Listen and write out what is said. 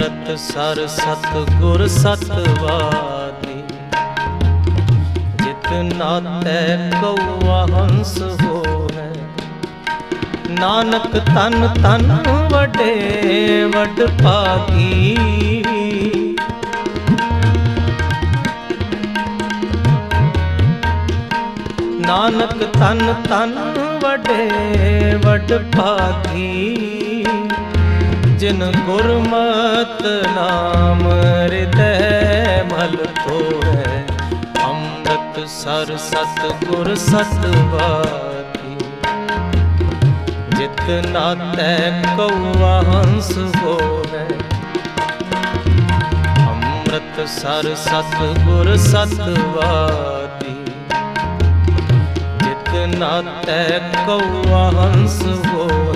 ਅੰਮ੍ਰਿਤ sir ਸਤ ਗੁਰ ਸਤਵਾਦੀ ਜਿਤ ਨਾਤੈ ਕਉਆ ਹੰਸ ਹੋਵੈ ਨਾਨਕ ਤਨ ਤਨ ਵਡੇ ਵਡ ਭਾਗੀ। ਨਾਨਕ ਤਨ ਤਨ ਵਡੇ ਵਡ ਭਾਗੀ। ਜਿਨ ਗੁਰਮਤ ਨਾਮ ਹਿਰਦੈ ਮਲ ਧੋਵੈ ਅੰਮ੍ਰਿਤ ਸਰ ਸਤ ਗੁਰ ਸਤਵਾਦੀ ਜਿਤ ਨਾਤੈ ਕਉਆ ਹੰਸ ਹੋਵੈ। ਅੰਮ੍ਰਿਤ ਸਰ ਸਤ ਗੁਰ ਸਤਵਾਦੀ ਜਿਤ ਨਾਤੈ ਕਉਆ ਹੰਸ ਹੋਵੈ।